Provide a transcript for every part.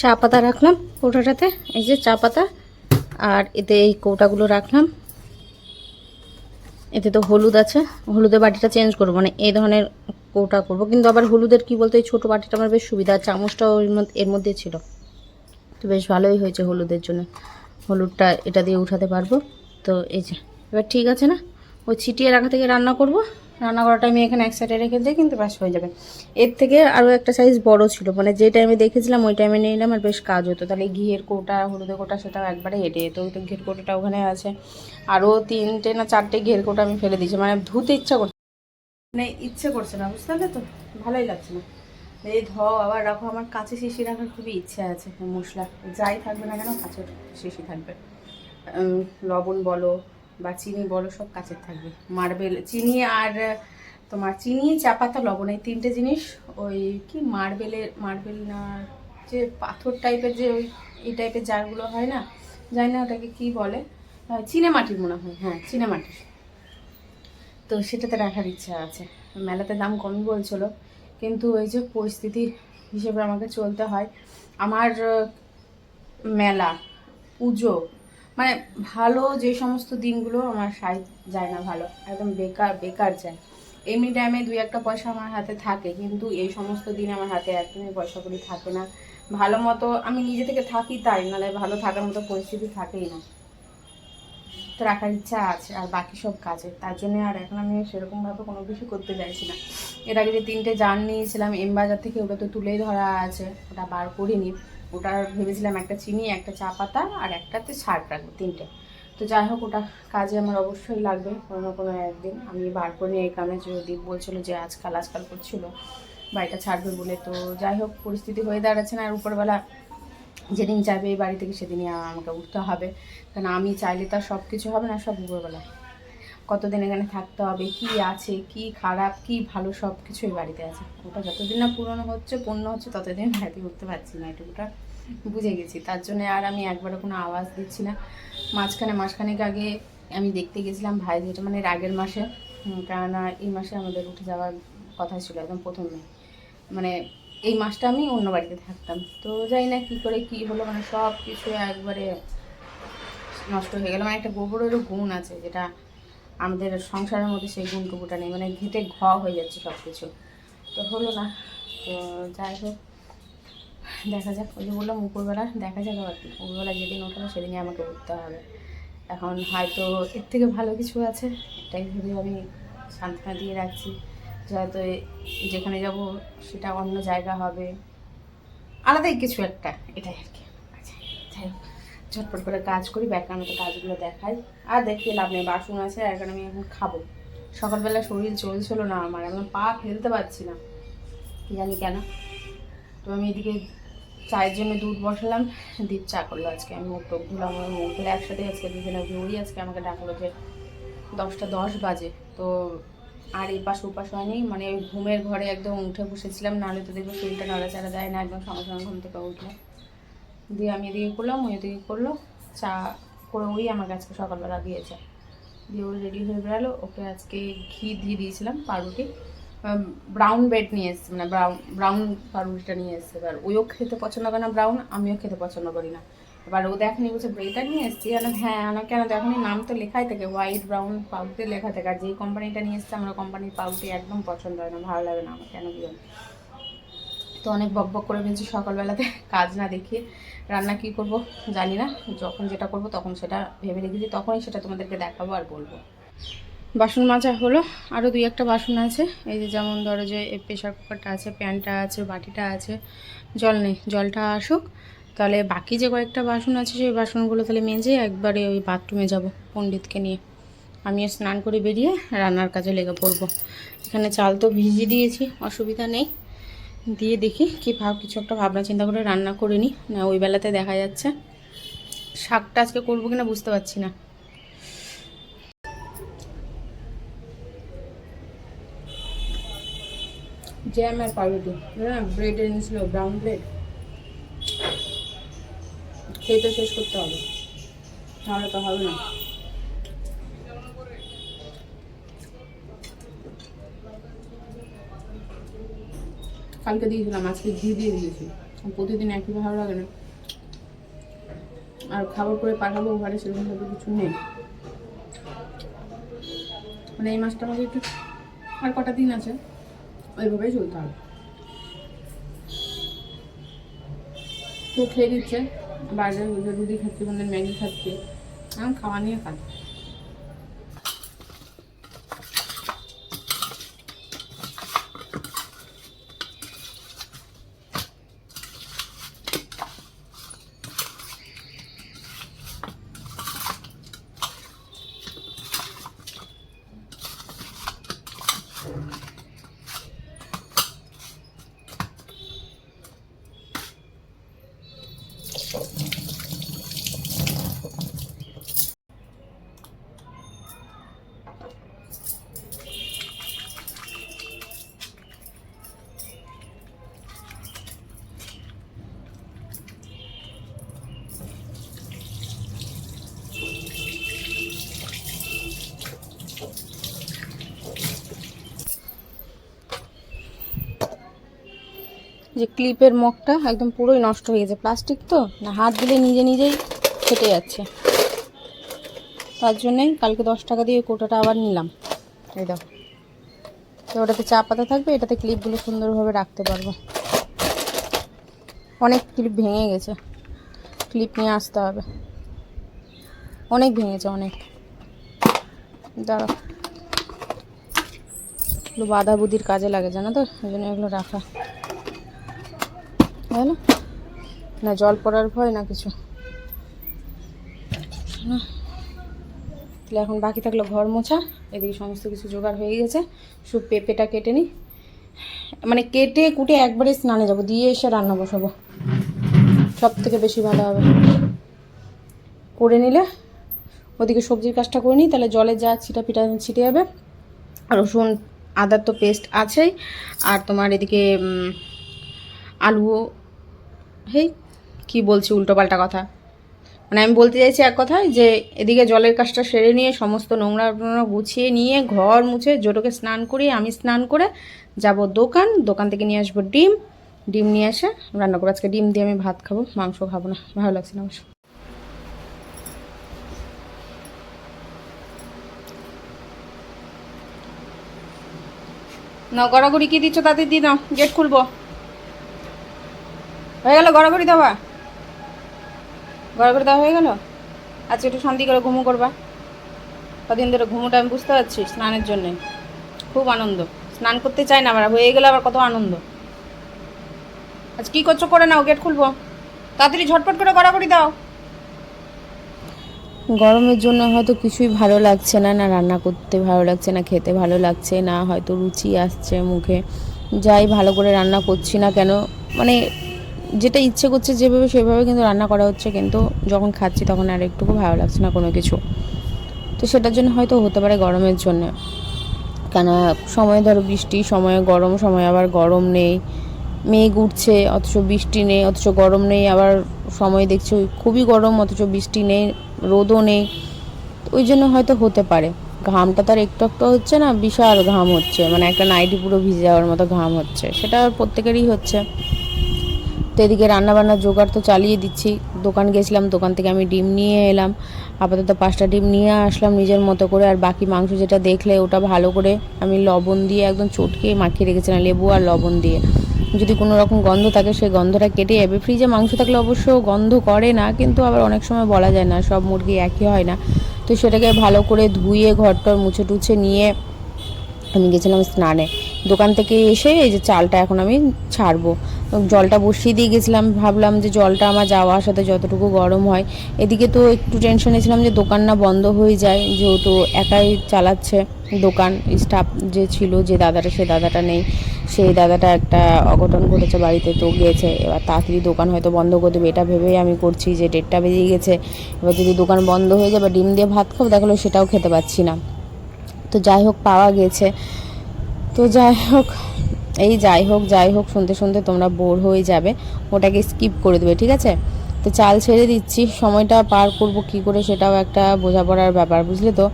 চা পাতা রাখলাম কৌটাটাতে, এই যে চা পাতা, আর এতে এই কৌটাগুলো রাখলাম। এতে তো হলুদ আছে, হলুদের বাটিটা চেঞ্জ করব মানে এই ধরনের কৌটা করব। কিন্তু আবার হলুদের কি বলতো, এই ছোটো বাটিটা আমার বেশ সুবিধা, চামচটাও এর মধ্যে ছিল। তো বেশ ভালোই হয়েছে হলুদের জন্য। হলুদটা এটা দিয়ে উঠাতে পারব। তো এই যে, এবার ঠিক আছে না? ওই ছিটিয়ে রাখা থেকে রান্না করব। রান্না করাটা আমি এখানে এক সাইডে রেখে দিই, কিন্তু ব্যাস হয়ে যাবে। এর থেকে আরও একটা সাইজ বড় ছিল মানে যে টাইমে দেখেছিলাম ওই টাইমে নিয়ে নিলাম আর বেশ কাজ হতো। তাহলে ঘিয়ের কোটা, হলুদের কোটা সেটাও একবারে হেঁটে যেত, ওই তো ঘের কোটাটা ওখানে আছে। আরও তিনটে না চারটে ঘের কোটা আমি ফেলে দিয়েছি মানে ধুতে ইচ্ছা করছে মানে ইচ্ছে করছে না, বুঝতে পারলে তো? ভালোই লাগছে না। এই ধ আবার রাখো, আমার কাছে শিশি রাখার খুবই ইচ্ছে আছে, মশলা। যাই থাকবে না কেন কাছের শিশি থাকবে। লবণ বলো বা চিনি বলো, সব কাছের থাকবে। মার্বেল, চিনি আর তোমার চিনি চা পাতা লবণ, এই তিনটে জিনিস, ওই কি মার্বেলের মার্বেল না, যে পাথর টাইপের যে ওই, এই টাইপের জারগুলো হয় না? জানি না ওটাকে কি বলে। চিনে মাটির মনে হয় হ্যাঁ চিনে মাটির তো সেটাতে রাখার ইচ্ছা আছে। মেলাতে দাম কমই বলছিল, কিন্তু ওই যে পরিস্থিতি হিসেবে আমাকে চলতে হয়। আমার মেলা, পুজো মানে ভালো যে সমস্ত দিনগুলো আমার সাই যায় না ভালো, একদম বেকার বেকার যায়। এমনি টাইমে দুই একটা পয়সা আমার হাতে থাকে, কিন্তু এই সমস্ত দিন আমার হাতে একদমই পয়সা করি থাকে না। ভালো মতো আমি নিজে থেকে থাকি তাই, নাহলে ভালো থাকার মতো পরিস্থিতি থাকেই না। তো রাখার ইচ্ছা আছে, আর বাকি সব কাজে তার জন্য আর এখন আমি সেরকমভাবে কোনো কিছু করতে চাইছি না। এর আগে যে তিনটে জান নিয়েছিলাম এম বাজার থেকে ওটা তো তুলেই ধরা আছে, ওটা বার করিনি। ওটা ভেবেছিলাম একটা চিনি, একটা চা পাতা আর একটাতে ছাড় রাখব, তিনটে। তো যাই হোক, ওটা কাজে আমার অবশ্যই লাগবে কোনো না কোনো একদিন। আমি বার করে এই কারণে যদি বলছিল যে আজকাল আজকাল করছিল, বাড়িটা ছাড়বে বলে। তো যাই হোক, পরিস্থিতি হয়ে দাঁড়াচ্ছে না আর উপরবেলা যেদিন যাবে এই বাড়ি থেকে সেদিনই আমাকে উঠতে হবে। কারণ আমি চাইলে তার সব কিছু হবে না সব উপরবেলা কতদিন এখানে থাকতে হবে, কি আছে, কি খারাপ, কি ভালো সব কিছু এই বাড়িতে আছে। ওটা যতদিন না পুরনো হচ্ছে, পূর্ণ হচ্ছে, ততদিন বাড়িতে উঠতে পারছি না। এটুকুটা বুঝে গেছি। তার জন্য আর আমি একবারও কোনো আওয়াজ দিচ্ছি না। মাঝখানে মাসখানেক আগে আমি দেখতে গেছিলাম ভাই যেটা মানে আগের মাসে। কেননা এই মাসে আমাদের উঠে যাওয়ার কথা ছিল একদম প্রথমে মানে এই মাসটা আমি অন্য বাড়িতে থাকতাম। তো জানি না কী করে কী হলো মানে সব কিছু একবারে নষ্ট হয়ে গেল। মানে একটা গোবরেরও গুণ আছে যেটা আমাদের সংসারের মধ্যে সেই গুণটুকুটা নেই। মানে ঘেটে ঘ হয়ে যাচ্ছে সব কিছু তো হলো না। তো যাই হোক। দেখা যাক, ওই যে বললাম উপরবেলা দেখা যাক আর কি। উপরবেলা যেদিন ওঠাবো সেদিনই আমাকে উঠতে হবে। এখন হয়তো এর থেকে ভালো কিছু আছে, এটাই ভেবে আমি সান্ত্বনা দিয়ে রাখছি হয়তো যেখানে যাব সেটা অন্য জায়গা হবে। আলাদাই কিছু একটা, এটাই আর কি। আচ্ছা যাই হোক, ঝটপট করে কাজ করি ব্যাকগ্রাউন্ড কাজগুলো দেখাই। আর দেখিয়ে লাভ নেই, বাসন আছে আর এখন আমি এখন খাব। সকালবেলা শরীর চলছিল না আমার এখন পা ফেলতে পারছি না। জানি কেন। তো আমি এদিকে চায়ের জন্য দুধ বসালাম, দীপ চা করল আজকে। আমি মুখ টুক ধুলাম মুখ ধুলে একসাথে আজকে দুজনে ওই আজকে আমাকে ডাকলো যে দশটা দশ বাজে। তো আর এই পাশ ওপাশ হয়নি মানে ঘুমের ঘরে একদম উঠে বসেছিলাম, নাহলে তো দেখব শরীরটা নড়াচাড়া যায় না, একদম সঙ্গে সঙ্গে ঘুম থেকে উঠল। দিয়ে আমি এদিকে করলাম ওই এদিকে করল, চা করে ওই আমার আজকে সকালবেলা দিয়েছে। দিয়ে ওই রেডি হয়ে বেরালো ওকে আজকে ঘি দিয়ে দিয়েছিলাম, পাউরুটি। ব্রাউন ব্রেড নিয়ে এসছে মানে ব্রাউন ব্রাউন পাউরুটিটা নিয়ে এসছে। এবার ওইও খেতে পছন্দ করে না ব্রাউন আমিও খেতে পছন্দ করি না। এবার ও দেখেনি বলছে ব্রেডটা নিয়ে এসছি? আর হ্যাঁ আমার কেন? দেখনি নাম তো লেখাই থাকে হোয়াইট ব্রাউন পাউরুটি লেখা থাকে। আর যেই কোম্পানিটা নিয়ে এসছে, আমার কোম্পানির পাউরুটি একদম পছন্দ হয় না, ভালো লাগে না আমার, কেন কি। তো অনেক বক বক করে ফেলছি সকালবেলাতে, কাজ না দেখিয়ে। রান্না কি করব জানি না, যখন যেটা করব তখন সেটা ভেবে রেখেছি, তখনই সেটা তোমাদেরকে দেখাবো আর বলব। বাসন মাজা হলো। আরও দুই একটা বাসন আছে। এই যে যেমন ধরো যে প্রেশার কুকারটা আছে, প্যানটা আছে, বাটিটা আছে। জল নেই, জলটা আসুক। তাহলে বাকি যে কয়েকটা বাসন আছে, সেই বাসনগুলো তাহলে মেজে একবারে ওই বাথরুমে যাব পণ্ডিতকে নিয়ে। আমিও স্নান করে বেরিয়ে রান্নার কাজে লেগে পড়ব। এখানে চাল তো ভিজিয়ে দিয়েছি, অসুবিধা নেই। দিয়ে দেখি কি ভাব, কিছু একটা ভাবনা চিন্তা করে রান্না করে নিই না, ওই বেলাতে দেখা যাচ্ছে। শাকটা আজকে করব কিনা বুঝতে পারছি না। জ্যাম আর পাউরুটি। হ্যাঁ ব্রেড এনেছিল ব্রাউন ব্রেড খেয়ে তো শেষ করতে হবে। তাহলে তো হবে না। কালকে দিয়েছিলাম, আজকে ঘি দিয়ে দিয়েছি। প্রতিদিন একই ভালো লাগে না। আর খাবার করে পাঠাবো, ঘরে সেরকম ভাবে কিছু নেই। মানে এই মাসটা আমাকে একটু আর কটা দিন আছে? ওইভাবেই চলতে হবে তো খেয়ে দিচ্ছে বাইরে রুটি খাচ্ছি মানে ম্যাগি খাচ্ছি এখন খাওয়া নিয়ে কাজ যে ক্লিপের মগটা একদম পুরোই নষ্ট হয়ে গেছে। প্লাস্টিক তো? না, হাত দিলে নিজে নিজেই ফেটে যাচ্ছে। তার জন্যই কালকে দশ টাকা দিয়ে কোটাটা আবার নিলাম। এই দেখো। তো ওটাতে চা পাতা থাকবে, এটাতে ক্লিপগুলো সুন্দরভাবে রাখতে পারব। অনেক ক্লিপ ভেঙে গেছে। ক্লিপ নিয়ে আসতে হবে। অনেক ভেঙেছে অনেক। দাঁড়াও। এগুলো কাজে লাগে, জানো তো? ওই জন্য এগুলো রাখা। বুঝলো না? জল পড়ার ভয় না কিছু? না। তাহলে এখন বাকি থাকল ঘর মোছা, এদিকে সমস্ত কিছু জোগাড় হয়ে গেছে। শুধু পেঁপেটা কেটে নিই মানে কেটে কুটে একবারে স্নানে যাব, দিয়ে এসে রান্না বসাবো। সব থেকে বেশি ভালো হবে। করে নিলে, ওদিকে সবজির কাজটা করে নিই, তাহলে জলে যা ছিটা পিটা ছিটে যাবে। রসুন, আদার তো পেস্ট আছেই। আর তোমার এদিকে আলুও হেই, কি বলছি, উল্টোপাল্টা কথা? মানে আমি বলতে চাইছি এক কথায় যে, এদিকে জলের কাজটা সেরে নিয়ে সমস্ত নোংরা টোংরা গুছিয়ে নিয়ে ঘর মুছে জোটোকে স্নান করিয়ে আমি স্নান করে যাব দোকান। দোকান থেকে নিয়ে আসব ডিম। ডিম নিয়ে এসে রান্না করব। আজকে ডিম দিয়ে আমি ভাত খাব, মাংস খাব না। ভালো লাগছে না না গড়াগড়ি কি দিচ্ছ? তাদের দিয়ে দাও গেট খুলবো। হয়ে গেল, গড়াগড়ি দেওয়া। গড়াগড়ি দেওয়া হয়ে গেল? আজকে একটু শান্তি করে ঘুমো করবা। কদিন ধরে ঘুমোটা আমি বুঝতে পারছি স্নানের জন্যে। খুব আনন্দ। স্নান করতে চাই না আবার, হয়ে গেলে আবার কত আনন্দ। আজ কি করছ করে নাও, গেট খুলবো। তাড়াতাড়ি ঝটপট করে গড়াগড়ি দাও। গরমের জন্য হয়তো কিছুই ভালো লাগছে না না রান্না করতে ভালো লাগছে না, খেতে ভালো লাগছে না, হয়তো রুচি আসছে মুখে। যাই ভালো করে রান্না করছি না কেন মানে যেটা ইচ্ছে করছে যেভাবে সেভাবে কিন্তু রান্না করা হচ্ছে, কিন্তু যখন খাচ্ছি তখন আর একটুকু ভালো লাগছে না কোনো কিছু। তো সেটার জন্য হয়তো হতে পারে গরমের জন্য। কেন সময় ধরো বৃষ্টি, সময়ে গরম, সময় আবার গরম নেই, মেঘ উঠছে, অথচ বৃষ্টি নেই, অথচ গরম নেই, আবার সময় দেখছি খুবই গরম, অথচ বৃষ্টি নেই, রোদও নেই। ওই জন্য হয়তো হতে পারে। ঘামটা তার একটু একটু হচ্ছে না, বিশাল ঘাম হচ্ছে। মানে একটা নাইটি পুরো ভিজে যাওয়ার মতো ঘাম হচ্ছে। সেটা প্রত্যেকেরই হচ্ছে। তো এদিকে রান্নাবান্নার জোগাড় তো চালিয়ে দিচ্ছি। দোকান গেছিলাম, দোকান থেকে আমি ডিম নিয়ে এলাম। আপাতত পাঁচটা ডিম নিয়ে আসলাম নিজের মতো করে, আর বাকি মাংস যেটা দেখলে ওটা ভালো করে আমি লবণ দিয়ে একদম চটকে মাখিয়ে রেখেছিলাম লেবু আর লবণ দিয়ে। যদি কোনো রকম গন্ধ থাকে সেই গন্ধটা কেটে যাবে ফ্রিজে মাংস থাকলে অবশ্য গন্ধ করে না, কিন্তু আবার অনেক সময় বলা যায় না, সব মুরগি একই হয় না। তো সেটাকে ভালো করে ধুয়ে ঘরটর মুছে টুছে নিয়ে আমি গেছিলাম স্নানে। দোকান থেকে এসে এই যে চালটা এখন আমি ছাড়বো। জলটা বসিয়ে দিয়ে গেছিলাম, ভাবলাম যে জলটা আমার যাওয়া আসাতে যতটুকু গরম হয়। এদিকে তো একটু টেনশনে ছিলাম যে দোকান না বন্ধ হয়ে যায়, যেহেতু একাই চালাচ্ছে দোকান স্টাফ যে ছিল, যে দাদাটা, সে দাদাটা নেই। সেই দাদাটা একটা অঘটন ঘটেছে বাড়িতে, তো গেছে। এবার তাড়াতাড়ি দোকান হয়তো বন্ধ করে দেবে, এটা ভেবেই আমি করছি যে ডেটটা বেরিয়ে গেছে। এবার যদি দোকান বন্ধ হয়ে যায় যাবে ডিম দিয়ে ভাত খাব দেখাল সেটাও খেতে পাচ্ছি না। তো যাই হোক, পাওয়া গেছে। তো যাই হোক এই যাই হোক যাই হোক, শুনতে শুনতে তোমরা বোর হয়ে যাবে। ওটাকে স্কিপ করে দেবে, ঠিক আছে? তো চাল ছেড়ে দিচ্ছি। সময়টা পার করব কি করে সেটাও একটা বোঝাপড়ার ব্যাপার, বুঝলে তো?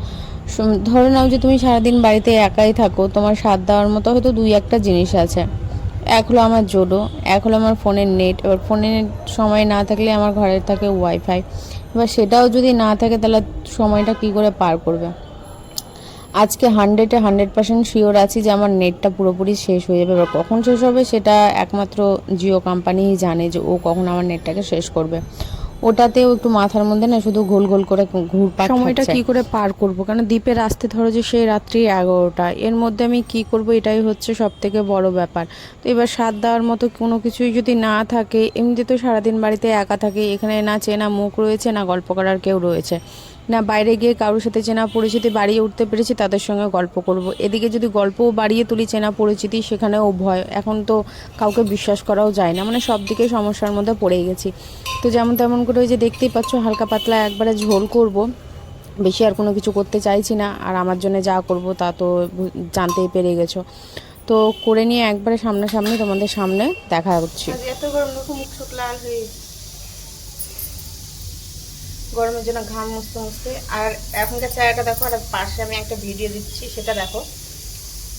ধরে নাও যে তুমি সারাদিন বাড়িতে একাই থাকো, তোমার স্বাদ দেওয়ার মতো হয়তো দুই একটা জিনিস আছে। এক হলো আমার জোডো, এক হলো আমার ফোনের নেট। এবার ফোনের সময় না থাকলে আমার ঘরে থাকে ওয়াইফাই এবার সেটাও যদি না থাকে, তাহলে সময়টা কি করে পার করবে? আজকে হান্ড্রেডে হান্ড্রেড পার্সেন্ট শিওর আছি যে আমার নেটটা পুরোপুরি শেষ হয়ে যাবে। এবার কখন শেষ হবে সেটা একমাত্র জিও কোম্পানিই জানে যে ও কখন আমার নেটটাকে শেষ করবে। ওটাতেও একটু মাথার মধ্যে না শুধু গোল গোল করে ঘুরপাক সময়টা কি করে পার করব? কারণ দ্বীপের আসতে ধরো যে সেই রাত্রি এগারোটা। এর মধ্যে আমি কি করব এটাই হচ্ছে সব থেকে বড় ব্যাপার। তো এবার সাত দেওয়ার মতো কোনো কিছুই যদি না থাকে, এমনিতে তো সারাদিন বাড়িতে একা থাকে, এখানে না চেনা মুখ রয়েছে, না গল্প করার কেউ রয়েছে। না, বাইরে গিয়ে কারোর সাথে চেনা পরিচিতি বাড়িয়ে উঠতে পেরেছি, তাদের সঙ্গে গল্প করব। এদিকে যদি গল্পও বাড়িয়ে তুলি চেনা পরিচিতি, সেখানেও ভয়। এখন তো কাউকে বিশ্বাস করাও যায় না মানে সব দিকে সমস্যার মধ্যে পড়ে গেছি। তো যেমন তেমন করে ওই যে দেখতেই পাচ্ছ, হালকা পাতলা একবারে ঝোল করব। বেশি আর কোনো কিছু করতে চাইছি না, আর আমার জন্য যা করব তা তো জানতেই পেরে গেছো। তো করে নিয়ে একবারে সামনাসামনি তোমাদের সামনে দেখা হচ্ছে। এত গরম মুখ লাল হয়ে গরমের জন্য ঘাম মুছতে মুছতে। আর এখনকার চেহারাটা দেখো, আর পাশে আমি একটা ভিডিও দিচ্ছি, সেটা দেখো।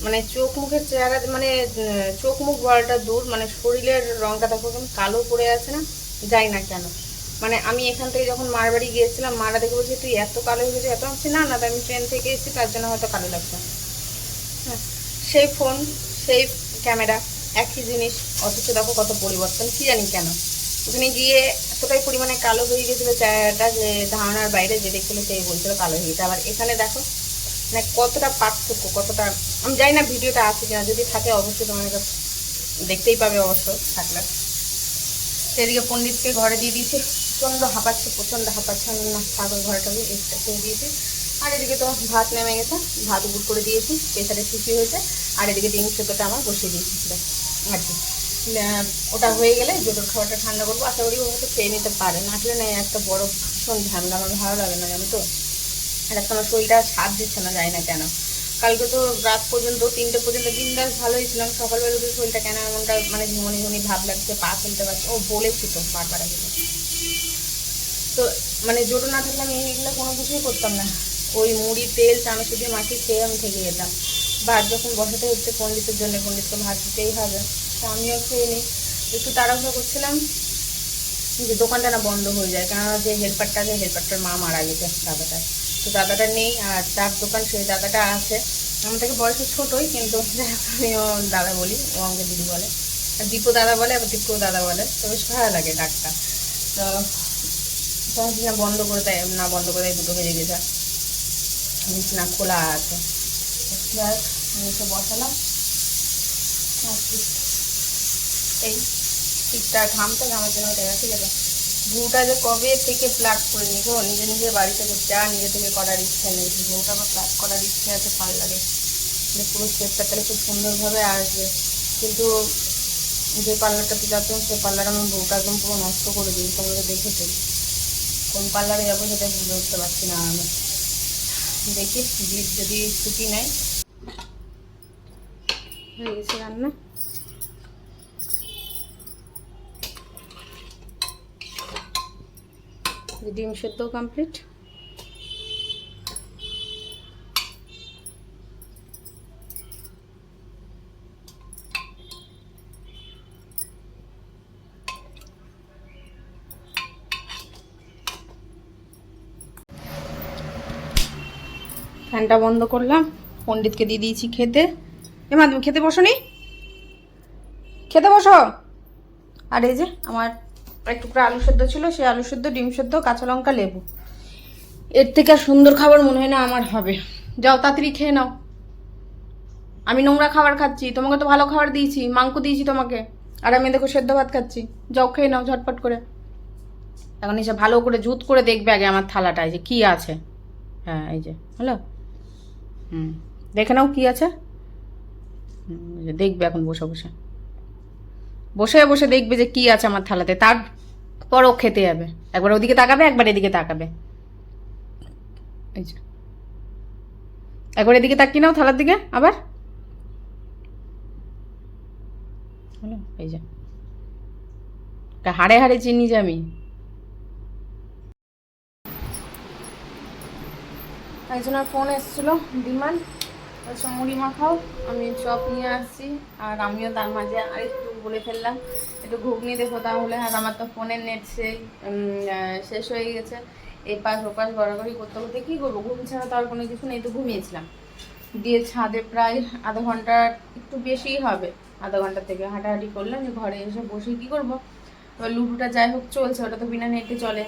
মানে চোখ মুখের চেহারা মানে চোখ মুখ বলাটা দূর মানে শরীরের রংটা দেখো কালো পড়ে আছে না? যাই না কেন। মানে আমি এখান থেকে যখন মার বাড়ি গিয়েছিলাম, মারা দেখে বলছি, তুই এত কালো হয়ে গেছে? এত আমি না না আমি ট্রেন থেকে এসেছি, তার জন্য হয়তো কালো লাগছে। হ্যাঁ সেই ফোন সেই ক্যামেরা একই জিনিস, অথচ দেখো কত পরিবর্তন, কি জানি কেন। ওখানে গিয়ে এতটাই পরিমাণে কালো হয়ে গেছিল চেহারাটা যে ধারণার বাইরে যে দেখছিল সেই বলছিল কালো হয়ে গেছে। আবার এখানে দেখো মানে কতটা পার্থক্য, কতটা, আমি জানি না ভিডিওটা আছে কিনা, যদি থাকে অবশ্যই কাছে দেখতেই পাবে অবশ্য, থাকলে। সেদিকে পণ্ডিতকে ঘরে দিয়ে দিয়েছে। প্রচণ্ড হাঁপাচ্ছে প্রচণ্ড হাঁপাচ্ছে। আমি না ঠাকুর ঘরটাকে এক্সট্রা করে দিয়েছি। আর এদিকে তো ভাত নেমে গেছে, ভাত উপর করে দিয়েছি, প্রেসারে শিশি হয়েছে। আর এদিকে ডিম সেদ্ধটা আমার বসিয়ে দিয়েছি। আর কি। ওটা হয়ে গেলে জোটোর খাবারটা ঠান্ডা করব, আশা করি ও হয়তো খেয়ে নিতে পারে। না আসলে না একটা বড় ভীষণ ঝামেলা, আমার ভালো লাগে না, জানো তো? আর এখন আমার শরীরটা সাথ দিচ্ছে না যায় না কেন। কালকে তো রাত পর্যন্ত, তিনটে পর্যন্ত দিনদাস ভালোই ছিলাম, সকালবেলা উঠে শরীরটা কেন এমনটা মানে ঝিমনি ঝিমনি ভাব লাগছে, পা ফেলতে পারছে ও বলেছি তো বারবার আগে। তো মানে জোটো না থাকলে আমি এগুলো কোনো কিছুই করতাম না। ওই মুড়ি, তেল চানাচু দিয়ে মাখিয়ে খেয়ে আমি থেকে যেতাম। ভাত যখন বসাতে হচ্ছে, পণ্ডিতের জন্য, পণ্ডিতকে ভাত দিতেই হবে। আমিও খেয়ে নিই। একটু তাড়াহুড়ো করছিলাম যে দোকানটা না বন্ধ হয়ে যায়, কেননা যে হেল্পারটা আছে, হেল্পারটার মা মারা গেছে দাদাটা তো দাদাটা নেই আর যার দোকান, সেই দাদাটা আছে। আমার থেকে বয়সে ছোটোই, কিন্তু আমিও দাদা বলি, ও আমাকে দিদি বলে। আর দীপু দাদা বলে, আবার দীপু দাদা বলে, তো বেশ ভালো লাগে ডাকটা। তো তখন না বন্ধ করে দেয়, না বন্ধ করে দেয়, দুটো বেজে গেছে। না খোলা আছে। বসালাম। এই ঠিকঠাক ঘামটা ঘামের জন্য দেখা ঠিক আছে। ভুটা যে কবে থেকে প্লাগ করে নিব নিজে নিজের বাড়ি থেকে যা নিজে থেকে করার ইচ্ছা নেই। ভুটা আমার প্লাগ করার ইচ্ছা আছে পার্লারে যে পুরো শেপটা তাহলে খুব সুন্দরভাবে আসবে। কিন্তু যে পার্লারটাতে যাচ্ছিলাম সেই পার্লার আমার বউটা একদম পুরো নষ্ট করে দিই, তোমরা দেখেছ। কোন পার্লারে যাব সেটা বুঝে উঠতে পারছি না আমি। দেখি যদি ছুটি নেয়। হয়ে গেছে রান্না। ডিম সেদ্ধ কমপ্লিট ফ্যানটা বন্ধ করলাম, পণ্ডিতকে দিয়ে দিয়েছি খেতে। এমা তুমি খেতে বসো নি খেতে বসো। আর এই যে আমার এক টুকরা আলু সেদ্ধ ছিল, সেই আলু সেদ্ধ, ডিম সেদ্ধ, কাঁচা লঙ্কা, লেবু। এর থেকে আর সুন্দর খাবার মনে হয় না আমার হবে। যাও, তাড়াতাড়ি খেয়ে নাও। আমি নোংরা খাবার খাচ্ছি, তোমাকে তো ভালো খাবার দিয়েছি, মাংস দিয়েছি তোমাকে। আর আমি দেখো সেদ্ধ ভাত খাচ্ছি। যাও, খেয়ে নাও, ঝটপট করে। এখন এসে ভালো করে জুত করে দেখবে আগে আমার থালাটায় যে কি আছে। হ্যাঁ এই যে হ্যালো হুম, দেখে নাও কি আছে। দেখবে এখন বসে বসে। বসে বসে দেখবে যে কি আছে আমার থালাতে। তারপরও খেতে যাবে। একবার ওদিকে তাকাবে, একবার এদিকে তাকাবে। একবার এদিকে তাকিয়ে নাও থালার দিকে, আবার? এই হাড়ে হাড়ে চিনি যে আমি। একজনের ফোন এসেছিল বিমান মুড়ি মাখাও, আমি চপ নিয়ে আসছি, আর আমিও তার মাঝে আর একটু বলে ফেললাম। একটু ঘুগনি দেখো তাহলে। আর আমার তো ফোনের নেট সেই শেষ হয়ে গেছে। এই পাশ ওপাশ গড়াগড়ি করতে করতে কী করব? ঘুম ছাড়া তো আর কোনো কিছু নেই, তো ঘুমিয়েছিলাম। দিয়ে ছাদে প্রায় আধা ঘণ্টা একটু বেশিই হবে। আধা ঘণ্টা থেকে হাঁটাহাঁটি করলাম যে ঘরে এসে বসে কী করব? এবার লুডোটা যাই হোক চলছে, ওটা তো বিনা নেটে চলে।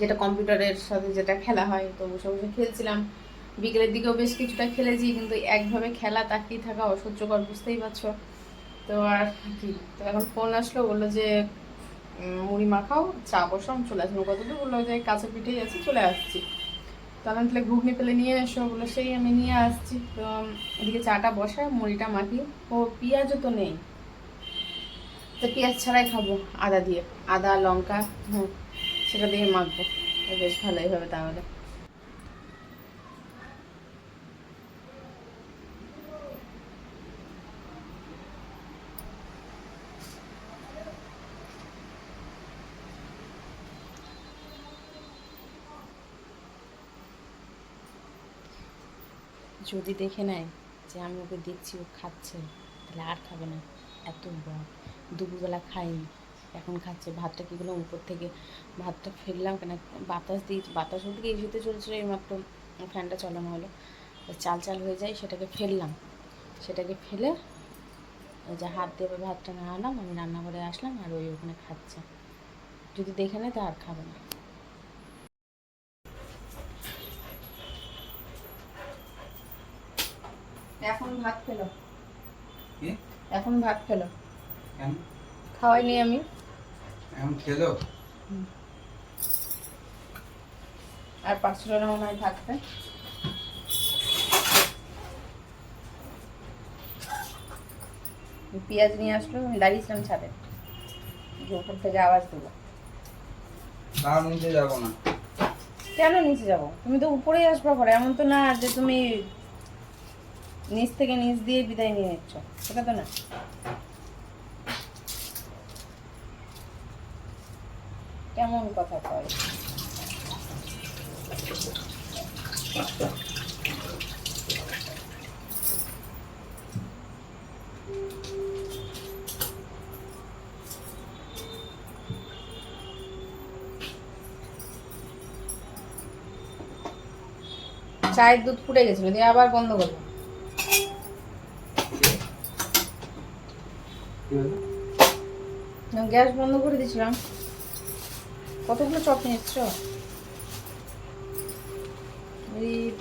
যেটা কম্পিউটারের সাথে যেটা খেলা হয়, তো বসে বসে খেলছিলাম। বিকেলের দিকেও বেশ কিছুটা খেলেছি, কিন্তু একভাবে খেলা তাকিয়ে থাকা অসহ্যকর, বুঝতেই পারছ। তো আর কি, তো এখন ফোন আসলো, বলল যে মুড়ি মাখাও, চা বসাম চলে আসব। কতদূর? বলল যে কাছে পিঠেই আছে, চলে আসছি। তো আমি তাহলে ঘুগনি পেলে নিয়ে এসো। বলল, সেই আমি নিয়ে আসছি। তো এদিকে চাটা বসা মুড়িটা মাখি ও পেঁয়াজও তো নেই। তো পেঁয়াজ ছাড়াই খাব, আদা দিয়ে। আদা, লঙ্কা, হুম, সেটা দিয়ে মাখবো। বেশ ভালোই হবে তাহলে। যদি দেখে নেয় যে আমি ওকে দেখছি, ও খাচ্ছে, তাহলে আর খাবে না। এত বড় দুপুরবেলা খাইনি, এখন খাচ্ছে। ভাতটা কী করলাম? উপর থেকে ভাতটা ফেললাম কেন? বাতাস দিয়ে বাতাস ওদিকে এসেতে চলছিল এইমাত্র ফ্যানটা চালানো হলো। চাল চাল হয়ে যায়, সেটাকে ফেললাম। সেটাকে ফেলে ওই যে হাত দিয়ে ভাতটা নাড়ালাম, আমি রান্নাঘরে আসলাম আর ওই ওখানে খাচ্ছে। যদি দেখে নেয়, তা আর খাবে না এখন ভাত খেলো। এখন ভাত খেলো। খাওয়াইনি আমি। এখন খেলো? আর পাঁচশো না মনে হয় থাকবে পেঁয়াজ নিয়ে আসলো আমি দাঁড়িয়েছিলাম ছাদে। যে উপর থেকে আওয়াজ দেবো নিচে যাব না। কেন নিচে যাব? তুমি তো উপরেই আসবা ঘরে। এমন তো না যে তুমি নিচ থেকে নিচ দিয়ে বিদায় নিয়ে নিচ্ছ। সেটা তো না। কেমন কথা কয়? চায়ের দুধ ফুটে গেছিল, দিয়ে আবার বন্ধ করলাম। গ্যাস বন্ধ করে দিয়েছিলাম। কতগুলো চপ নিয়ে এসছো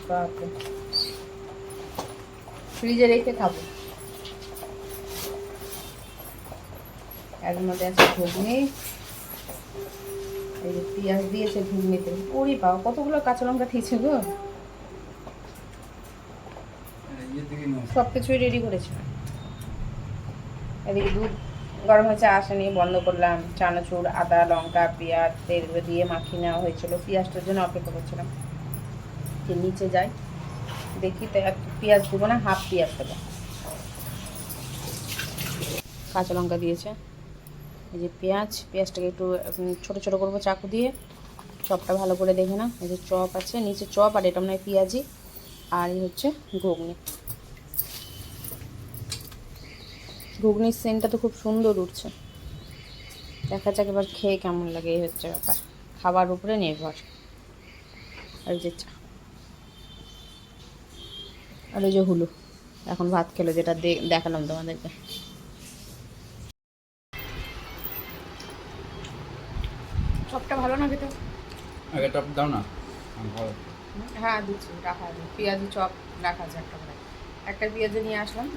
বাপরে। ফ্রিজে রেখে খাব। এর মধ্যে আছে ঘুগনি। এই যে পেঁয়াজ দিয়েছে ঘুগনিতে। ওরে বাবা কতগুলো কাঁচা লঙ্কা ঠিকছে গো। সব কিছুই রেডি করেছিলাম এদিকে দুধ গরম হয়েছে আসেনি বন্ধ করলাম। চানাচুর, আদা, লঙ্কা, পেঁয়াজ, তেল দিয়ে মাখিয়ে নেওয়া হয়েছিল। পেঁয়াজটার জন্য অপেক্ষা করছিলাম যে নিচে যাই। দেখি তো এক পেঁয়াজ দেবো না, হাফ পেঁয়াজ দেবো। কাঁচা লঙ্কা দিয়েছে। এই যে পেঁয়াজ, পেঁয়াজটাকে একটু ছোট ছোট করব চাকু দিয়ে। চপটা ভালো করে দেখে না এই যে চপ আছে, নিচে চপ আর এটা মনে পেঁয়াজি। আর হচ্ছে ঘুগনি। ঘুগনির সেন্টটা তো খুব সুন্দর উঠছে। দেখা যাক এবার খেয়ে কেমন লাগে এই হচ্ছে ব্যাপার। খাবার উপরে নির্ভর। আর যে চা। আর ওই যে হুলু। এখন ভাত খেলো যেটা দেখালাম তোমাদেরকে। সবটা ভালো না খেতে আগে টপ দাও না। হ্যাঁ দিচ্ছি রাখা আছে। পেঁয়াজি চপ রাখা আছে একটা একটা পেঁয়াজি নিয়ে আসলাম।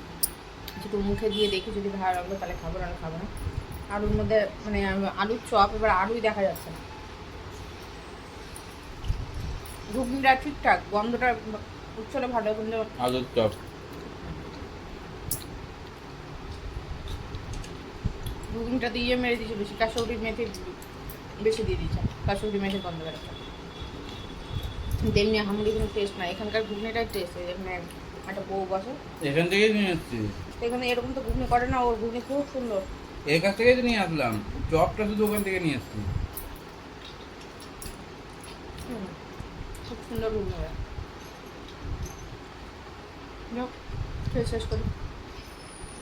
যেটু মুখে দিয়ে দেখি যদি ভালো লাগল তাহলে খাব না খাব না। আলুর মধ্যে মানে আলুর চপ এবার আলুই দেখা যাচ্ছে না। ঘুগনিটা ঠিকঠাক গন্ধটা উচ্ছলে ভালো কিন্তু আলুর চপ। ঘুগনিটা দিয়ে মেরে দিয়েছে বেশি কাসৌরি মেথি বেশি দিয়ে দিয়েছে কাসৌরি মেথির গন্ধ বেরোচ্ছে। তেমনি হামুড়ি কোনো টেস্ট না এখানকার ঘুগনিটাই টেস্ট এখানে একটা বউ বসে। এখান থেকেই নিয়ে এসছি এখানে এরকম তো ঘুগনি করে না ওর ঘুগনি খুব সুন্দর। এর কাছ থেকেই তো নিয়ে আসলাম। চপটা শুধু ওখান থেকে নিয়ে এসছি খুব সুন্দর ঘুগনি শেষ করি।